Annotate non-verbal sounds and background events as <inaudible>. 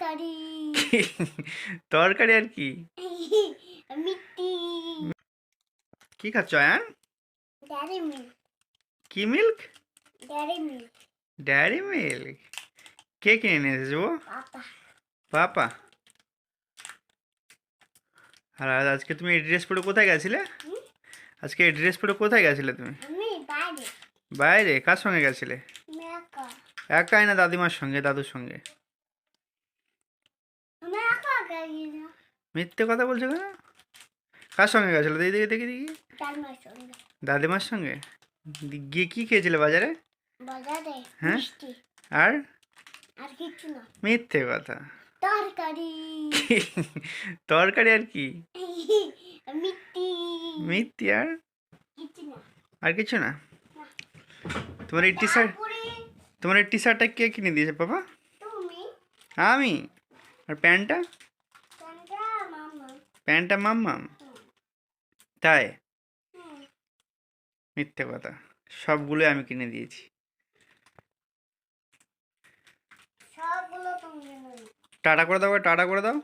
তরকারি। তরকারি আর কি? <laughs> মিষ্টি। কি খাচ্ছ আয়ান ড্যারি মিল্ক কি milk dairy milk dairy milk কে কিনে নিয়ে এসেছে ও পাপা। আর আজকে তুমি এই ড্রেস পরে কোথায় গেছিলে? আজকে এই ড্রেস পরে কোথায় গেছিলে তুমি? বাইরে। কার সঙ্গে গেছিলে? একাই না দাদিমার সঙ্গে দাদুর সঙ্গে? মিথ্যে কথা বলছো কেন? কার সঙ্গে গেছিলে? দেখি দেখি। দেখি দেখি দাদিমার সঙ্গে? গিয়ে কী খেয়েছিলে বাজারে? হ্যাঁ? আর? আর কিছু না। মিথ্যে কথা। তরকারি। <laughs> তরকারি আর কি? <laughs> মিথ্যে আর? আর কিছু না? তোমার এই টি শার্ট তোমার এই টি শার্টটা কে কিনে দিয়েছে বাবা? আমি? আর প্যান্টটা? প্যান্টটা মাম্মাম? তাই? মিথ্যে কথা। সবগুলোই আমি কিনে দিয়েছি। টাটা করে দাও টাটা করে দাও।